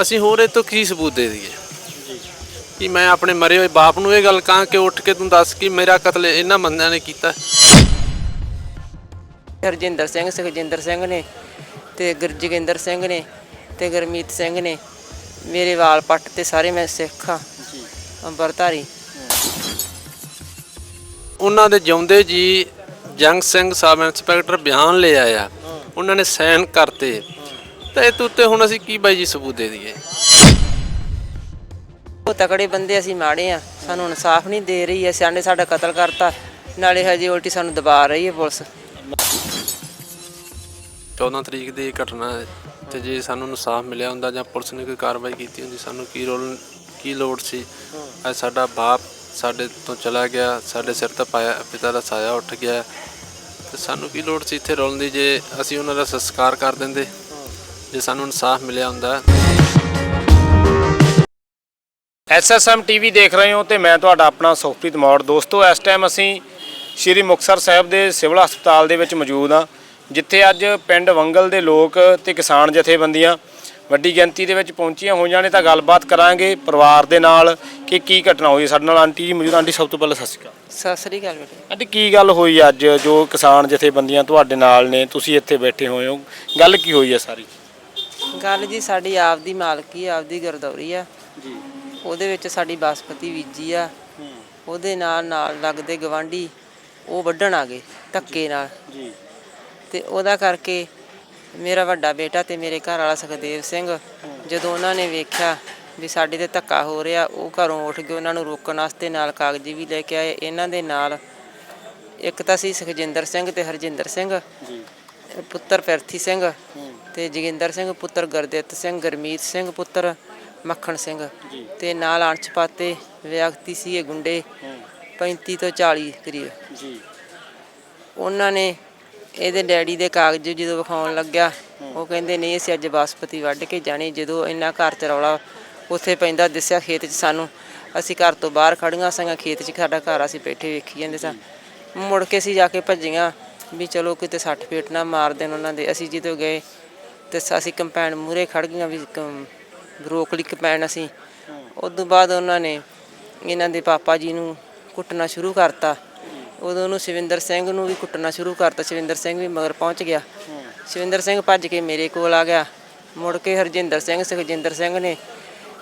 ਅਸੀਂ ਹੋਰ ਇਹ ਤੋਂ ਕੀ ਸਬੂਤ ਦੇ ਦਈਏ? ਕਿ ਮੈਂ ਆਪਣੇ ਮਰੇ ਹੋਏ ਬਾਪ ਨੂੰ ਇਹ ਗੱਲ ਕਹਾਂ ਕਿ ਉੱਠ ਕੇ ਤੂੰ ਦੱਸ ਕਿ ਮੇਰਾ ਕਤਲ ਇਹਨਾਂ ਬੰਦਿਆਂ ਨੇ ਕੀਤਾ? ਹਰਜਿੰਦਰ ਸਿੰਘ ਸੁਖਜਿੰਦਰ ਸਿੰਘ ਨੇ ਤੇ ਗੁਰਜੋਗਿੰਦਰ ਸਿੰਘ ਨੇ ਤੇ ਗੁਰਮੀਤ ਸਿੰਘ ਨੇ। ਮੇਰੇ ਵਾਲ ਪੱਟ ਤੇ ਸਾਰੇ ਮੈਂ ਸਿੱਖ ਹਾਂ। ਅੰਬਰਧਾਰੀ। ਉਹਨਾਂ ਦੇ ਜਿਉਂਦੇ ਜੀ ਜੰਗ ਸਿੰਘ ਸਬ ਇੰਸਪੈਕਟਰ ਬਿਆਨ ਲੈ ਆਇਆ। ਉਹਨਾਂ ਨੇ ਸਾਈਨ ਕਰਤੇ। ਤੇ ਇਹ ਤੋਂ ਉੱਤੇ ਹੁਣ ਅਸੀਂ ਕੀ ਬਾਈ ਜੀ ਸਬੂਤ ਦੇ ਦਈਏ? ਉਹ ਤਕੜੇ ਬੰਦੇ ਅਸੀਂ ਮਾੜੇ ਆ ਸਾਨੂੰ ਇਨਸਾਫ ਨਹੀਂ ਦੇ ਰਹੀ ਐ ਸਿਆਣੇ ਸਾਡਾ ਕਤਲ ਕਰਤਾ ਨਾਲੇ ਹਜੇ ਉਲਟੀ ਸਾਨੂੰ ਦਬਾ ਰਹੀ ਹੈ ਪੁਲਿਸ। 14 ਤਰੀਕ ਦੀ ਘਟਨਾ ਹੈ ਤੇ ਜੇ ਸਾਨੂੰ ਇਨਸਾਫ ਮਿਲਿਆ ਹੁੰਦਾ ਜਾਂ ਪੁਲਿਸ ਨੇ ਕੋਈ ਕਾਰਵਾਈ ਕੀਤੀ ਹੁੰਦੀ ਸਾਨੂੰ ਕੀ ਰੋਲ ਕੀ ਲੋੜ ਸੀ? ਅੱਜ ਸਾਡਾ ਬਾਪ ਸਾਡੇ ਤੋਂ ਚਲਾ ਗਿਆ ਸਾਡੇ ਸਿਰ ਤੇ ਪਾਇਆ ਪਿਤਾ ਦਾ ਸਾਇਆ ਉੱਠ ਗਿਆ ਤੇ ਸਾਨੂੰ ਕੀ ਲੋੜ ਸੀ ਇੱਥੇ ਰੋਲਣ ਦੀ? ਜੇ ਅਸੀਂ ਉਹਨਾਂ ਦਾ ਸੰਸਕਾਰ ਕਰ ਦਿੰਦੇ ਜੇ ਸਾਨੂੰ ਇਨਸਾਫ ਮਿਲਿਆ ਹੁੰਦਾ ਐਸਐਸਐਮ ਟੀਵੀ ਦੇਖ ਰਹੇ ਹੋ ਤੇ ਮੈਂ ਤੁਹਾਡਾ ਆਪਣਾ ਸੁਖਪ੍ਰੀਤ ਮੌੜ। ਦੋਸਤੋ ਇਸ ਟਾਈਮ ਅਸੀਂ ਸ਼੍ਰੀ ਮੁਕਤਸਰ ਸਾਹਿਬ ਦੇ ਸਿਵਲ ਹਸਪਤਾਲ ਦੇ ਵਿੱਚ ਮੌਜੂਦ ਹਾਂ ਜਿੱਥੇ ਅੱਜ ਪਿੰਡ ਵੰਗਲ ਦੇ ਲੋਕ ਤੇ ਕਿਸਾਨ ਜਥੇਬੰਦੀਆਂ ਵੱਡੀ ਗਿਣਤੀ ਦੇ ਵਿੱਚ ਪਹੁੰਚੀਆਂ ਹੋਈਆਂ ਨੇ। ਤਾਂ ਗੱਲਬਾਤ ਕਰਾਂਗੇ ਪਰਿਵਾਰ ਦੇ ਨਾਲ ਕਿ ਕੀ ਘਟਨਾ ਹੋਈ। ਸਾਡੇ ਨਾਲ ਆਂਟੀ ਜੀ ਮੌਜੂਦ। ਆਂਟੀ ਸਭ ਤੋਂ ਪਹਿਲਾਂ ਸਤਿ ਸ਼੍ਰੀ ਅਕਾਲ। ਸਤਿ ਸ੍ਰੀ ਅਕਾਲ ਬੇਟੇ। ਆਂਟੀ ਕੀ ਗੱਲ ਹੋਈ ਅੱਜ? ਜੋ ਕਿਸਾਨ ਜਥੇਬੰਦੀਆਂ ਤੁਹਾਡੇ ਨਾਲ ਨੇ ਤੁਸੀਂ ਇੱਥੇ ਬੈਠੇ ਹੋਏ ਹੋ। ਗੱਲ ਕੀ ਹੋਈ ਹੈ ਸਾਰੀ? ਗੱਲ ਜੀ ਸਾਡੀ ਆਪਦੀ ਮਾਲਕੀ ਆਪਦੀ ਗਰਦੌਰੀ ਆ। ਜੀ। ਉਹਦੇ ਵਿੱਚ ਸਾਡੀ ਬਾਸਪਤੀ ਬੀਜੀ ਆ। ਉਹਦੇ ਨਾਲ ਨਾਲ ਲੱਗਦੇ ਗਵਾਂਢੀ ਉਹ ਵੱਢਣ ਆ ਗਏ ਧੱਕੇ ਨਾਲ। ਜੀ। ਤੇ ਉਹਦਾ ਕਰਕੇ ਮੇਰਾ ਵੱਡਾ ਬੇਟਾ ਤੇ ਮੇਰੇ ਘਰ ਵਾਲਾ ਸੁਖਦੇਵ ਸਿੰਘ ਜਦੋਂ ਉਹਨਾਂ ਨੇ ਵੇਖਿਆ ਵੀ ਸਾਡੇ ਤੇ ਧੱਕਾ ਹੋ ਰਿਹਾ ਉਹ ਘਰੋਂ ਉੱਠ ਕੇ ਉਹਨਾਂ ਨੂੰ ਰੋਕਣ ਵਾਸਤੇ ਨਾਲ ਕਾਗਜ਼ੀ ਵੀ ਲੈ ਕੇ ਆਏ। ਇਹਨਾਂ ਦੇ ਨਾਲ ਇੱਕ ਤਾਂ ਸੀ ਸੁਖਜਿੰਦਰ ਸਿੰਘ ਤੇ ਹਰਜਿੰਦਰ ਸਿੰਘ ਜੀ। ਪੁੱਤਰ ਪਿਰਥੀ ਸਿੰਘ ਤੇ ਜੋਗਿੰਦਰ ਸਿੰਘ ਪੁੱਤਰ ਗੁਰਦਿੱਤ ਸਿੰਘ ਗਰਮੀਤ ਸਿੰਘ ਪੁੱਤਰ ਮੱਖਣ ਸਿੰਘ। ਤੇ ਨਾਲ ਅੰਸ਼ ਪਾਤੇ ਵਿਅਕਤੀ ਸੀ ਇਹ ਗੁੰਡੇ 35 ਤੋਂ 40 ਕਰੀਬ। ਜੀ। ਉਹਨਾਂ ਨੇ ਇਹਦੇ ਡੈਡੀ ਦੇ ਕਾਗਜ਼ ਜਦੋਂ ਵਿਖਾਉਣ ਲੱਗਿਆ ਉਹ ਕਹਿੰਦੇ ਨਹੀਂ ਅਸੀਂ ਅੱਜ ਬਾਸਪਤੀ ਵੱਢ ਕੇ ਜਾਣੀ ਜਦੋਂ ਇੰਨਾ ਘਰ ਚ ਰੌਲਾ ਉੱਥੇ ਪੈਂਦਾ ਦਿਸਿਆ ਖੇਤ 'ਚ ਸਾਨੂੰ ਅਸੀਂ ਘਰ ਤੋਂ ਬਾਹਰ ਖੜੀਆਂ ਸਾਂ ਖੇਤ 'ਚ ਸਾਡਾ ਘਰ ਅਸੀਂ ਬੈਠੇ ਵੇਖੀ ਜਾਂਦੇ ਸਾਂ। ਮੁੜ ਕੇ ਅਸੀਂ ਜਾ ਕੇ ਭੱਜੀਆਂ ਵੀ ਚਲੋ ਕਿਤੇ ਸੱਟ ਫੇਟ ਨਾ ਮਾਰ ਦੇਣ ਉਹਨਾਂ ਦੇ ਅਸੀਂ ਜਦੋਂ ਗਏ ਤੇ ਅਸੀਂ ਕੰਪੈਨ ਮੂਰੇ ਖੜ ਗਈਆਂ ਵੀ ਕੰ- ਰੋਕ ਲਈ ਕੰਪੈਨ ਅਸੀਂ। ਤੋਂ ਬਾਅਦ ਉਹਨਾਂ ਨੇ ਇਹਨਾਂ ਦੇ ਪਾਪਾ ਜੀ ਨੂੰ ਕੁੱਟਣਾ ਸ਼ੁਰੂ ਕਰਤਾ। ਉਦੋਂ ਉਹਨੂੰ ਸ਼ਿਵਿੰਦਰ ਸਿੰਘ ਨੂੰ ਵੀ ਕੁੱਟਣਾ ਸ਼ੁਰੂ ਕਰਤਾ। ਸ਼ਿਵਿੰਦਰ ਸਿੰਘ ਵੀ ਮਗਰ ਪਹੁੰਚ ਗਿਆ। ਸ਼ਿਵਿੰਦਰ ਸਿੰਘ ਭੱਜ ਕੇ ਮੇਰੇ ਕੋਲ ਆ ਗਿਆ। ਮੁੜ ਕੇ ਹਰਜਿੰਦਰ ਸਿੰਘ ਸੁਖਜਿੰਦਰ ਸਿੰਘ ਨੇ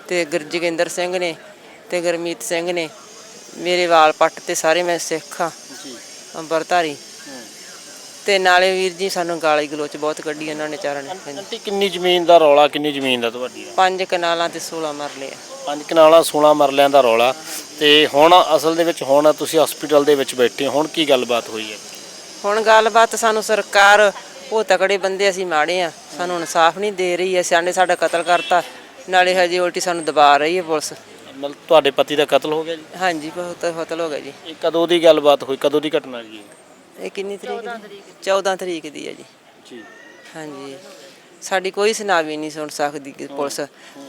ਤੇ ਗੁਰਜੋਗਿੰਦਰ ਸਿੰਘ ਨੇ ਤੇ ਗੁਰਮੀਤ ਸਿੰਘ ਨੇ। ਮੇਰੇ ਵਾਲ ਪੱਟ ਤੇ ਸਾਰੇ ਮੈਂ ਸਿੱਖ ਹਾਂ। ਜੀ। ਅੰਬਰਧਾਰੀ। ਤੇ ਨਾਲੇ ਵੀਰ ਜੀ ਸਾਨੂੰ ਗਾਲੀ ਗਲੋਚ ਬਹੁਤ ਕੱਢੀ ਇਹਨਾਂ ਨੇ ਚਾਰਾਂ ਨੇ। ਆਂਟੀ ਕਿੰਨੀ ਜ਼ਮੀਨ ਦਾ ਰੌਲਾ ਕਿੰਨੀ ਜ਼ਮੀਨ ਦਾ ਤੁਹਾਡੀ? ਪੰਜ ਕਨਾਲਾਂ ਤੇ 16 ਮਰਲੇ ਆ। ਪੰਜ ਕਨਾਲਾਂ 16 ਮਰਲਿਆਂ ਦਾ ਰੌਲਾ। ਤੇ ਹੁਣ ਅਸਲ ਦੇ ਵਿੱਚ ਹੁਣ ਤੁਸੀਂ ਹਸਪੀਟਲ ਦੇ ਵਿੱਚ ਬੈਠੇ ਹੋ ਹੁਣ ਕੀ ਗੱਲਬਾਤ ਹੋਈ ਹੈ? ਹੁਣ ਗੱਲਬਾਤ ਸਾਨੂੰ ਸਰਕਾਰ ਉਹ ਤਕੜੇ ਬੰਦੇ ਅਸੀਂ ਮਾੜੇ ਆ। ਸਾਨੂੰ ਇਨਸਾਫ ਨਹੀਂ ਦੇ ਰਹੀ ਐ ਸਿਆਣੇ ਸਾਡਾ ਕਤਲ ਕਰਤਾ। ਨਾਲੇ ਹਜੇ ਉਲਟੀ ਸਾਨੂੰ ਦਬਾ ਰਹੀ ਹੈ ਪੁਲਿਸ। ਮਤਲਬ ਤੁਹਾਡੇ ਪਤੀ ਦਾ ਕਤਲ ਹੋ ਗਿਆ ਜੀ? ਹਾਂਜੀ ਬਹੁਤ ਕਤਲ ਹੋ ਗਿਆ ਜੀ। ਇਹ ਕਦੋਂ ਦੀ ਗੱਲਬਾਤ ਹੋਈ? ਕਦੋਂ ਦੀ ਘਟਨਾ ਜੀ ਇਹ? ਕਿੰਨੀ ਤਰੀਕ ਦੀ? 14 ਤਰੀਕ ਦੀ ਹੈ ਜੀ। ਜੀ। ਹਾਂਜੀ। ਸਾਡੀ ਕੋਈ ਸੁਣਾਵੀ ਨਹੀਂ ਸੁਣ ਸਕਦੀ ਕਿ ਪੁਲਿਸ।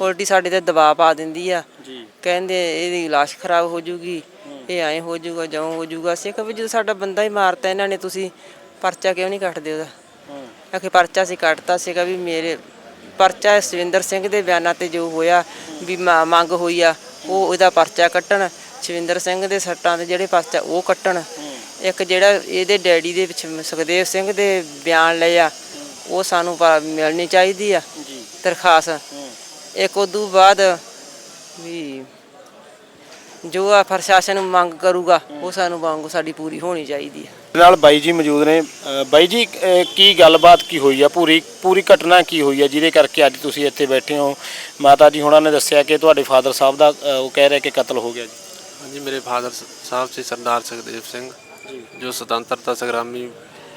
ਉਲਟੀ ਸਾਡੇ ਤੇ ਦਬਾਅ ਪਾ ਦਿੰਦੀ ਆ। ਜੀ। ਕਹਿੰਦੇ ਇਹਦੀ ਲਾਸ਼ ਖਰਾਬ ਹੋ ਜੂਗੀ ਇਹ ਐਂ ਹੋ ਜੂਗਾ ਜਿਉਂ ਹੋ ਜੂਗਾ। ਅਸੀਂ ਕਿਹਾ ਵੀ ਜਦੋਂ ਸਾਡਾ ਬੰਦਾ ਹੀ ਮਾਰਤਾ ਇਹਨਾਂ ਨੇ ਤੁਸੀਂ ਪਰਚਾ ਕਿਉਂ ਨਹੀਂ ਕੱਟਦੇ ਉਹਦਾ? ਹੂੰ। ਆਖੇ ਪਰਚਾ ਸੀ ਕੱਟਤਾ ਸੀਗਾ ਵੀ ਮੇਰੇ ਪਰਚਾ ਸ਼ਵਿੰਦਰ ਸਿੰਘ ਦੇ ਬਿਆਨਾਂ ਤੇ ਜੋ ਹੋਇਆ ਵੀ ਮੰਗ ਹੋਈ ਆ ਉਹ ਉਹਦਾ ਪਰਚਾ ਕੱਟਣ ਸ਼ਵਿੰਦਰ ਸਿੰਘ ਦੇ ਸੱਟਾਂ ਦੇ ਜਿਹੜੇ ਪਰਚਾ ਉਹ ਕੱਟਣ। ਇੱਕ ਜਿਹੜਾ ਇਹਦੇ ਡੈਡੀ ਦੇ ਵਿੱਚ ਸੁਖਦੇਵ ਸਿੰਘ ਦੇ ਬਿਆਨ ਲਏ ਆ ਉਹ ਸਾਨੂੰ ਪ- ਮਿਲਣੀ ਚਾਹੀਦੀ ਆ ਜੀ। ਦਰਖਾਸਤ। ਹੂੰ। ਇੱਕ ਉਦੋਂ ਬਾਅਦ ਵੀ ਜੋ ਆ ਪ੍ਰਸ਼ਾਸਨ ਮੰਗ ਕਰੂਗਾ ਉਹ ਸਾਨੂੰ ਮੰਗ ਸਾਡੀ ਪੂਰੀ ਹੋਣੀ ਚਾਹੀਦੀ ਆ। ਨਾਲ ਬਾਈ ਜੀ ਮੌਜੂਦ ਨੇ। ਅ, ਬਾਈ ਜੀ ਅ, ਕੀ ਗੱਲਬਾਤ ਕੀ ਹੋਈ ਆ? ਪੂਰੀ ਪੂਰੀ ਘਟਨਾ ਕੀ ਹੋਈ ਆ ਜਿਹਦੇ ਕਰਕੇ ਅੱਜ ਤੁਸੀਂ ਇੱਥੇ ਬੈਠੇ ਹੋ? ਮਾਤਾ ਜੀ ਹੁਣਾਂ ਨੇ ਦੱਸਿਆ ਕਿ ਤੁਹਾਡੇ ਫਾਦਰ ਸਾਹਿਬ ਦਾ ਅ, ਉਹ ਕਹਿ ਰਹੇ ਕਿ ਕਤਲ ਹੋ ਗਿਆ ਜੀ। ਹਾਂਜੀ ਮੇਰੇ ਫਾਦਰ ਸਾਹਿਬ ਸੀ ਸਰਦਾਰ ਸੁਖਦੇਵ ਸਿੰਘ। ਜੀ ਸੁਤੰਤਰਤਾ ਸੰਗਰਾਮੀ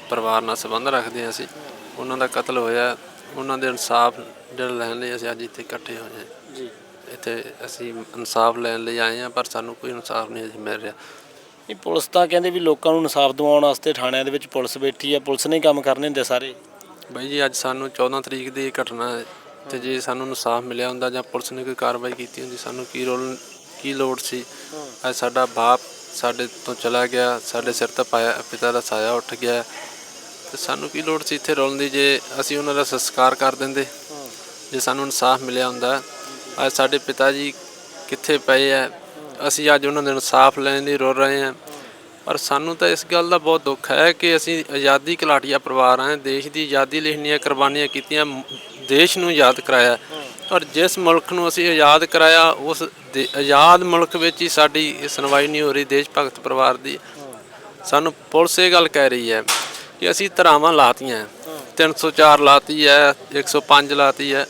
ਪਰਿਵਾਰ ਨਾਲ ਸੰਬੰਧ ਰੱਖਦੇ ਹਾਂ ਅਸੀਂ ਉਹਨਾਂ ਦਾ ਕਤਲ ਹੋਇਆ ਉਹਨਾਂ ਦੇ ਇਨਸਾਫ ਜਿਹੜਾ ਲੈਣ ਲਈ ਅਸੀਂ ਅੱਜ ਇੱਥੇ ਇਕੱਠੇ ਹੋਏ ਹਾਂ। ਜੀ। ਇੱਥੇ ਅਸੀਂ ਇਨਸਾਫ ਲੈਣ ਲਈ ਆਏ ਹਾਂ ਪਰ ਸਾਨੂੰ ਕੋਈ ਇਨਸਾਫ ਨਹੀਂ ਅਜੇ ਮਿਲ ਰਿਹਾ। ਇਹ ਪੁਲਿਸ ਤਾਂ ਕਹਿੰਦੇ ਵੀ ਲੋਕਾਂ ਨੂੰ ਇਨਸਾਫ ਦਿਵਾਉਣ ਵਾਸਤੇ ਥਾਣਿਆਂ ਦੇ ਵਿੱਚ ਪੁਲਿਸ ਬੈਠੀ ਆ ਪੁਲਿਸ ਨੇ ਹੀ ਕੰਮ ਕਰਨੇ ਹੁੰਦੇ ਸਾਰੇ। ਬਾਈ ਜੀ ਅੱਜ ਸਾਨੂੰ 14 ਤਰੀਕ ਦੀ ਘਟਨਾ ਹੈ ਤੇ ਜੇ ਸਾਨੂੰ ਇਨਸਾਫ ਮਿਲਿਆ ਹੁੰਦਾ ਜਾਂ ਪੁਲਿਸ ਨੇ ਕੋਈ ਕਾਰਵਾਈ ਕੀਤੀ ਹੁੰਦੀ ਸਾਨੂੰ ਕੀ ਰੋਲ ਕੀ ਲੋੜ ਸੀ? ਅੱਜ ਸਾਡਾ ਬਾਪ ਸਾਡੇ ਤੋਂ ਚਲਾ ਗਿਆ, ਸਾਡੇ ਸਿਰ ਤੇ ਪਾਇਆ, ਪਿਤਾ ਦਾ ਸਾਇਆ ਉੱਠ ਗਿਆ। ਤੇ ਸਾਨੂੰ ਕੀ ਲੋੜ ਸੀ ਇੱਥੇ ਰੋਲਣ ਦੀ? ਜੇ ਅਸੀਂ ਉਹਨਾਂ ਦਾ ਸੰਸਕਾਰ ਕਰ ਦਿੰਦੇ, ਜੇ ਸਾਨੂੰ ਇਨਸਾਫ ਮਿਲਿਆ ਹੁੰਦਾ। ਅੱਜ ਸਾਡੇ ਪਿਤਾ ਜੀ ਕਿੱਥੇ ਪਏ ਆ? ਅਸੀਂ ਅੱਜ ਉਹਨਾਂ ਦੇ ਇਨਸਾਫ ਲੈਣ ਲਈ ਰੋ ਰਹੇ ਹਾਂ ਪਰ ਸਾਨੂੰ ਤਾਂ ਇਸ ਗੱਲ ਦਾ ਬਹੁਤ ਦੁੱਖ ਹੈ ਕਿ ਅਸੀਂ ਆਜ਼ਾਦੀ ਘਲਾਟੀਆ ਪਰਿਵਾਰ ਹਾਂ ਦੇਸ਼ ਦੀ ਆਜ਼ਾਦੀ ਲਈ ਇੰਨੀਆਂ ਕੁਰਬਾਨੀਆਂ ਕੀਤੀਆਂ, ਦੇਸ਼ ਨੂੰ ਆਜ਼ਾਦ ਕਰਾਇਆ। ਔਰ ਜਿਸ ਮੁਲਕ ਨੂੰ ਅਸੀਂ ਆਜ਼ਾਦ ਕਰਾਇਆ, ਉਸ ਦੇ- ਆਜ਼ਾਦ ਮੁਲਕ ਵਿੱਚ ਹੀ ਸਾਡੀ ਇਹ ਸੁਣਵਾਈ ਨਹੀਂ ਹੋ ਰਹੀ ਦੇਸ਼ ਭਗਤ ਪਰਿਵਾਰ ਦੀ। ਸਾਨੂੰ ਪੁਲਿਸ ਇਹ ਗੱਲ ਕਹਿ ਰਹੀ ਹੈ ਕਿ ਅਸੀਂ ਧਰਾਵਾਂ ਲਾਤੀਆਂ। 304 ਲਾਤੀ ਹੈ 105 ਲਾਤੀ ਹੈ।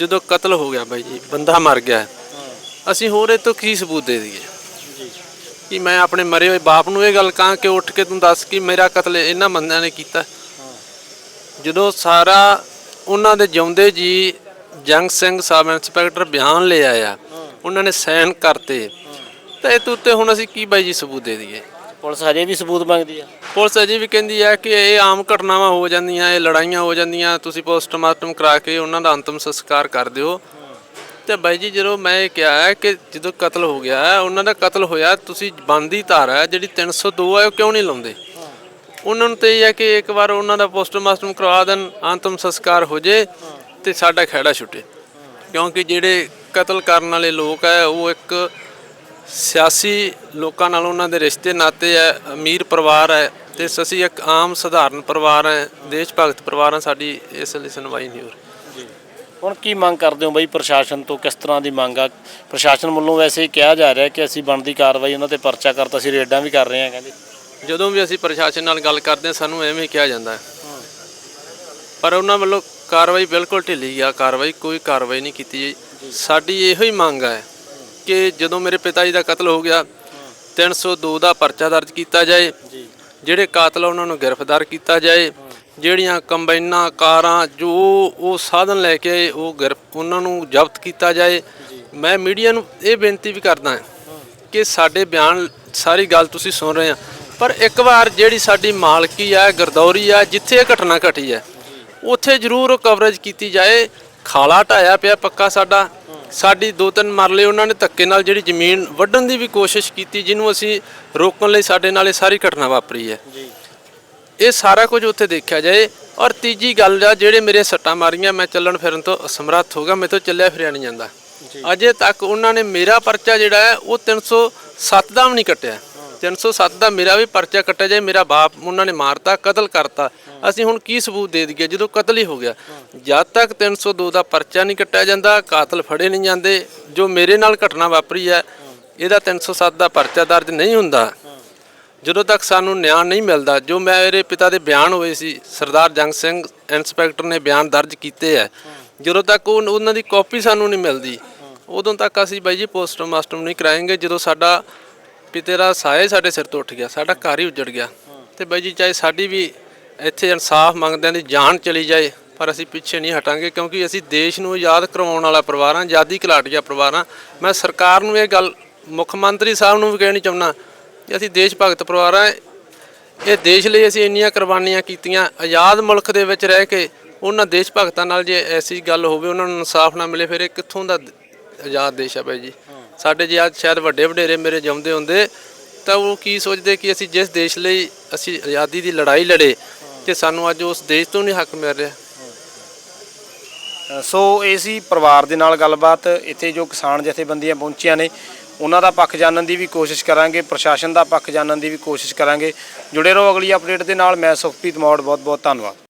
ਜਦੋਂ ਕਤਲ ਹੋ ਗਿਆ ਬਾਈ ਜੀ, ਬੰਦਾ ਮਰ ਗਿਆ। ਅਸੀਂ ਹੋਰ ਇਹ ਤੋਂ ਕੀ ਸਬੂਤ ਦੇ ਦਈਏ? ਕਿ ਮੈਂ ਆਪਣੇ ਮਰੇ ਹੋਏ ਬਾਪ ਨੂੰ ਇਹ ਗੱਲ ਕਹਾਂ ਕਿ ਉੱਠ ਕੇ ਤੂੰ ਦੱਸ ਕਿ ਮੇਰਾ ਕਤਲ ਇਹਨਾਂ ਬੰਦਿਆਂ ਨੇ ਕੀਤਾ? ਜਦੋਂ ਸਾਰਾ ਉਹਨਾਂ ਦੇ ਜਿਉਂਦੇ ਜੀ ਜੰਗ ਸਿੰਘ ਸਬ ਇੰਸਪੈਕਟਰ ਬਿਆਨ ਲੈ ਆਇਆ। ਉਹਨਾਂ ਨੇ ਸਾਈਨ ਕਰਤੇ। ਤਾਂ ਇਹ ਉੱਤੇ ਹੁਣ ਅਸੀਂ ਕੀ ਬਾਈ ਜੀ ਸਬੂਤ ਦੇ ਦਈਏ? ਪੁਲਿਸ ਹਜੇ ਵੀ ਸਬੂਤ ਮੰਗਦੀ ਆ। ਪੁਲਿਸ ਅਜੇ ਵੀ ਕਹਿੰਦੀ ਹੈ ਕਿ ਇਹ ਆਮ ਘਟਨਾਵਾਂ ਹੋ ਜਾਂਦੀਆਂ ਇਹ ਲੜਾਈਆਂ ਹੋ ਜਾਂਦੀਆਂ ਤੁਸੀਂ ਪੋਸਟਮਾਰਟਮ ਕਰਾ ਕੇ ਉਹਨਾਂ ਦਾ ਅੰਤਮ ਸੰਸਕਾਰ ਕਰ ਦਿਓ। ਤੇ ਬਾਈ ਜੀ ਜਦੋਂ ਮੈਂ ਇਹ ਕਿਹਾ ਹੈ ਕਿ ਜਦੋਂ ਕਤਲ ਹੋ ਗਿਆ ਉਹਨਾਂ ਦਾ ਕਤਲ ਹੋਇਆ ਤੁਸੀਂ ਬੰਦੀ ਧਾਰਾ ਜਿਹੜੀ 302 ਹੈ ਉਹ ਕਿਉਂ ਨਹੀਂ ਲਾਉਂਦੇ? ਉਹਨਾਂ ਨੂੰ ਤੇ ਇਹ ਹੈ ਕਿ ਇੱਕ ਵਾਰ ਉਹਨਾਂ ਦਾ ਪੋਸਟਮਾਰਟਮ ਕਰਵਾ ਦੇਣ ਅੰਤਮ ਸੰਸਕਾਰ ਹੋ ਜੇ। ਤੇ ਸਾਡਾ ਖਹਿੜਾ ਛੁੱਟੇ। ਕਿਉਂਕਿ ਜਿਹੜੇ ਕਤਲ ਕਰਨ ਵਾਲੇ ਲੋਕ ਹੈ ਉਹ ਇੱਕ ਸਿਆਸੀ ਲੋਕਾਂ ਨਾਲ ਉਹਨਾਂ ਦੇ ਰਿਸ਼ਤੇ ਨਾਤੇ ਹੈ ਅਮੀਰ ਪਰਿਵਾਰ ਹੈ ਤੇ ਅਸੀਂ ਇੱਕ ਆਮ ਸਧਾਰਨ ਪਰਿਵਾਰ ਹੈ ਦੇਸ਼ ਭਗਤ ਪਰਿਵਾਰ ਹਾਂ ਸਾਡੀ ਇਸ ਲਈ ਸੁਣਵਾਈ ਨਹੀਂ ਹੋ ਰਹੀ। ਹੁਣ ਕੀ ਮੰਗ ਕਰਦੇ ਹੋ ਬਈ ਪ੍ਰਸ਼ਾਸਨ ਤੋਂ ਕਿਸ ਤਰ੍ਹਾਂ ਦੀ ਮੰਗ ਆ? ਪ੍ਰਸ਼ਾਸਨ ਵੱਲੋਂ ਵੈਸੇ ਹੀ ਕਿਹਾ ਜਾ ਰਿਹਾ ਕਿ ਅਸੀਂ ਬਣਦੀ ਕਾਰਵਾਈ ਉਹਨਾਂ ਤੇ ਪਰਚਾ ਕਰਤਾ ਅਸੀਂ ਰੇਡਾਂ ਵੀ ਕਰ ਰਹੇ ਹਾਂ ਕਹਿੰਦੇ। ਜਦੋਂ ਵੀ ਅਸੀਂ ਪ੍ਰਸ਼ਾਸਨ ਨਾਲ ਗੱਲ ਕਰਦੇ ਹਾਂ ਸਾਨੂੰ ਐਵੇਂ ਕਿਹਾ ਜਾਂਦਾ ਹੈ। ਪਰ ਉਹਨਾਂ ਵੱਲੋਂ ਕਾਰਵਾਈ ਬਿਲਕੁਲ ਢਿੱਲੀ ਆ, ਕਾਰਵਾਈ ਕੋਈ ਕਾਰਵਾਈ ਨਹੀਂ ਕੀਤੀ। ਜੀ ਸਾਡੀ ਇਹੋ ਹੀ ਮੰਗ ਹੈ ਕਿ ਜਦੋਂ ਮੇਰੇ ਪਿਤਾ ਜੀ ਦਾ ਕਤਲ ਹੋ ਗਿਆ 302 ਦਾ ਪਰਚਾ ਦਰਜ ਕੀਤਾ ਜਾਏ, ਜਿਹੜੇ ਕਾਤਲ ਆ ਉਹਨਾਂ ਨੂੰ ਗ੍ਰਿਫਤਾਰ ਕੀਤਾ ਜਾਏ, ਜਿਹੜੀਆਂ ਕੰਬਾਈਨਾਂ, ਕਾਰਾਂ, ਜੋ ਉਹ ਸਾਧਨ ਲੈ ਕੇ ਆਏ, ਉਹ ਗ੍ਰਿਫ ਉਹਨਾਂ ਨੂੰ ਜ਼ਬਤ ਕੀਤਾ ਜਾਏ। ਮੈਂ ਮੀਡੀਆ ਨੂੰ ਇਹ ਬੇਨਤੀ ਵੀ ਕਰਦਾ ਹਾਂ ਕਿ ਸਾਡੇ ਬਿਆਨ ਸਾਰੀ ਗੱਲ ਤੁਸੀਂ ਸੁਣ ਰਹੇ ਆ, ਪਰ ਇੱਕ ਵਾਰ ਜਿਹੜੀ ਸਾਡੀ ਮਾਲਕੀ ਆ, ਗਰਦੌਰੀ ਆ, ਜਿੱਥੇ ਇਹ ਘਟਨਾ ਘਟੀ ਹੈ ਉੱਥੇ ਜ਼ਰੂਰ ਕਵਰੇਜ ਕੀਤੀ ਜਾਏ। ਖਾਲਾ ਢਾਇਆ ਪਿਆ ਪੱਕਾ ਸਾਡਾ। ਸਾਡੀ ਦੋ ਤਿੰਨ ਮਰਲੇ ਉਹਨਾਂ ਨੇ ਧੱਕੇ ਨਾਲ ਜਿਹੜੀ ਜ਼ਮੀਨ ਵੱਢਣ ਦੀ ਵੀ ਕੋਸ਼ਿਸ਼ ਕੀਤੀ ਜਿਹਨੂੰ ਅਸੀਂ ਰੋਕਣ ਲਈ ਸਾਡੇ ਨਾਲ ਇਹ ਸਾਰੀ ਘਟਨਾ ਵਾਪਰੀ ਹੈ। ਇਹ ਸਾਰਾ ਕੁਝ ਉੱਥੇ ਦੇਖਿਆ ਜਾਏ। ਔਰ ਤੀਜੀ ਗੱਲ ਆ ਜਿਹੜੇ ਮੇਰੇ ਸੱਟਾਂ ਮਾਰੀਆਂ ਮੈਂ ਚੱਲਣ ਫਿਰਨ ਤੋਂ ਅਸਮਰੱਥ ਹੋ ਗਿਆ ਮੇਰੇ ਤੋਂ ਚੱਲਿਆ ਫਿਰਿਆ ਨਹੀਂ ਜਾਂਦਾ ਅਜੇ ਤੱਕ ਉਹਨਾਂ ਨੇ ਮੇਰਾ ਪਰਚਾ ਜਿਹੜਾ ਹੈ ਉਹ 307 ਦਾ ਵੀ ਨਹੀਂ ਕੱਟਿਆ। 307 ਦਾ ਮੇਰਾ ਵੀ ਪਰਚਾ ਕੱਟਿਆ ਜਾਏ, ਮੇਰਾ ਬਾਪ ਉਹਨਾਂ ਨੇ ਮਾਰਤਾ, ਕਤਲ ਕਰਤਾ। ਅਸੀਂ ਹੁਣ ਕੀ ਸਬੂਤ ਦੇ ਦਈਏ? ਜਦੋਂ ਕਤਲ ਹੀ ਹੋ ਗਿਆ। ਜਦ ਤੱਕ 302 ਦਾ ਪਰਚਾ ਨਹੀਂ ਕੱਟਿਆ ਜਾਂਦਾ, ਕਾਤਲ ਫੜੇ ਨਹੀਂ ਜਾਂਦੇ। ਜੋ ਮੇਰੇ ਨਾਲ ਘਟਨਾ ਵਾਪਰੀ ਹੈ, ਇਹਦਾ 307 ਦਾ ਪਰਚਾ ਦਰਜ ਨਹੀਂ ਹੁੰਦਾ। ਜਦੋਂ ਤੱਕ ਸਾਨੂੰ ਨਿਆਂ ਨਹੀਂ ਮਿਲਦਾ, ਜੋ ਮੇਰੇ ਪਿਤਾ ਦੇ ਬਿਆਨ ਹੋਏ ਸੀ, ਸਰਦਾਰ ਜੰਗ ਸਿੰਘ, ਇੰਸਪੈਕਟਰ ਨੇ ਬਿਆਨ ਦਰਜ ਕੀਤੇ ਹੈ। ਜਦੋਂ ਤੱਕ ਉਹ, ਉਹਨਾਂ ਦੀ ਕਾਪੀ ਸਾਨੂੰ ਨਹੀਂ ਮਿਲਦੀ, ਉਦੋਂ ਤੱਕ ਅਸੀਂ ਬਾਈ ਜੀ ਪੋਸਟਮਾਸਟਮ ਨਹੀਂ ਕਰਾਏਗੇ। ਜਦੋਂ ਸਾਡਾ ਵੀ ਤੇਰਾ ਸਾਇਆ ਹੀ ਸਾਡੇ ਸਿਰ ਤੋਂ ਉੱਠ ਗਿਆ, ਸਾਡਾ ਘਰ ਹੀ ਉੱਜੜ ਗਿਆ। ਤੇ ਬਾਈ ਜੀ, ਚਾਹੇ ਸਾਡੀ ਵੀ ਇੱਥੇ ਇਨਸਾਫ ਮੰਗਦਿਆਂ ਦੀ ਜਾਨ ਚਲੀ ਜਾਏ, ਪਰ ਅਸੀਂ ਪਿੱਛੇ ਨਹੀਂ ਹਟਾਂਗੇ, ਕਿਉਂਕਿ ਅਸੀਂ ਦੇਸ਼ ਨੂੰ ਆਜ਼ਾਦ ਕਰਵਾਉਣ ਵਾਲਾ ਪਰਿਵਾਰ ਹਾਂ, ਆਜ਼ਾਦੀ ਘਲਾਟੀਆ ਪਰਿਵਾਰ ਹਾਂ। ਮੈਂ ਸਰਕਾਰ ਨੂੰ ਇਹ ਗੱਲ, ਮੁੱਖ ਮੰਤਰੀ ਸਾਹਿਬ ਨੂੰ ਵੀ ਕਹਿਣੀ ਚਾਹੁੰਦਾ ਕਿ ਅਸੀਂ ਦੇਸ਼ ਭਗਤ ਪਰਿਵਾਰ ਹਾਂ। ਇਹ ਦੇਸ਼ ਲਈ ਅਸੀਂ ਇੰਨੀਆਂ ਕੁਰਬਾਨੀਆਂ ਕੀਤੀਆਂ, ਆਜ਼ਾਦ ਮੁਲਕ ਦੇ ਵਿੱਚ ਰਹਿ ਕੇ ਉਹਨਾਂ ਦੇਸ਼ ਭਗਤਾਂ ਨਾਲ ਜੇ ਐਸੀ ਗੱਲ ਹੋਵੇ, ਉਹਨਾਂ ਨੂੰ ਇਨਸਾਫ ਨਾ ਮਿਲੇ, ਫਿਰ ਇਹ ਕਿੱਥੋਂ ਦਾ ਆਜ਼ਾਦ ਦੇਸ਼ ਹੈ ਬਾਈ ਜੀ? ਸਾਡੇ ਜੇ ਅੱਜ ਸ਼ਾਇਦ ਵੱਡੇ ਵਡੇਰੇ ਮੇਰੇ ਜਿਉਂਦੇ ਹੁੰਦੇ, ਤਾਂ ਉਹ ਕੀ ਸੋਚਦੇ ਕਿ ਅਸੀਂ ਜਿਸ ਦੇਸ਼ ਲਈ ਅਸੀਂ ਆਜ਼ਾਦੀ ਦੀ ਲੜਾਈ ਲੜੇ ਤੇ ਸਾਨੂੰ ਅੱਜ ਉਸ ਦੇਸ਼ ਤੋਂ ਨਹੀਂ ਹੱਕ ਮਿਲ ਰਿਹਾ। ਸੋ ਇਹ ਸੀ ਪਰਿਵਾਰ ਦੇ ਨਾਲ ਗੱਲਬਾਤ। ਇੱਥੇ ਜੋ ਕਿਸਾਨ ਜਥੇਬੰਦੀਆਂ ਪਹੁੰਚੀਆਂ ਨੇ, ਉਹਨਾਂ ਦਾ ਪੱਖ ਜਾਣਨ ਦੀ ਵੀ ਕੋਸ਼ਿਸ਼ ਕਰਾਂਗੇ, ਪ੍ਰਸ਼ਾਸਨ ਦਾ ਪੱਖ ਜਾਣਨ ਦੀ ਵੀ ਕੋਸ਼ਿਸ਼ ਕਰਾਂਗੇ। ਜੁੜੇ ਰਹੋ ਅਗਲੀ ਅਪਡੇਟ ਦੇ ਨਾਲ। ਮੈਂ ਸੁਖਪ੍ਰੀਤ ਮੌੜ ਬਹੁਤ ਬਹੁਤ ਧੰਨਵਾਦ।